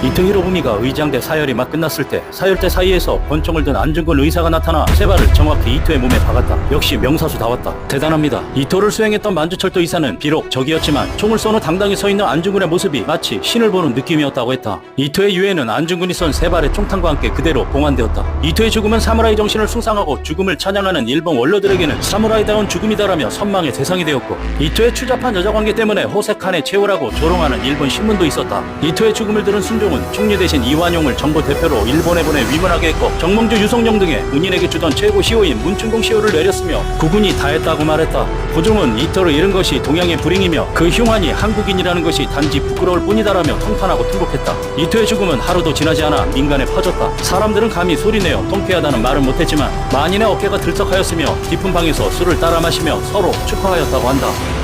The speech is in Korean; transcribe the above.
이토 히로부미가 의장대 사열이 막 끝났을 때 사열대 사이에서 권총을 든 안중근 의사가 나타나 세 발을 정확히 이토의 몸에 박았다. 역시 명사수다웠다. 대단합니다. 이토를 수행했던 만주철도 의사는 비록 적이었지만 총을 쏘는 당당히 서 있는 안중근의 모습이 마치 신을 보는 느낌이었다고 했다. 이토의 유해는 안중근이 쏜 세 발의 총탄과 함께 그대로 봉안되었다. 이토의 죽음은 사무라이 정신을 숭상하고 죽음을 찬양하는 일본 원로들에게는 사무라이다운 죽음이다라며 선망의 대상이 되었고 이토의 추잡한 여자관계 때문에 호세칸의 최후라고 조롱하는 일본 신문도 있었다. 이토의 죽음을 들은 순 종은 총리 대신 이완용을 정부 대표로 일본에 보내 위문하게 했고 정몽주 유성룡 등의 문인에게 주던 최고 시호인 문충공 시호를 내렸으며 구군이 다했다고 말했다. 고종은 이토를 잃은 것이 동양의 불행이며 그 흉한이 한국인이라는 것이 단지 부끄러울 뿐이다라며 통탄하고 통곡했다. 이토의 죽음은 하루도 지나지 않아 민간에 퍼졌다. 사람들은 감히 소리내어 통쾌하다는 말은 못했지만 만인의 어깨가 들썩하였으며 깊은 방에서 술을 따라 마시며 서로 축하하였다고 한다.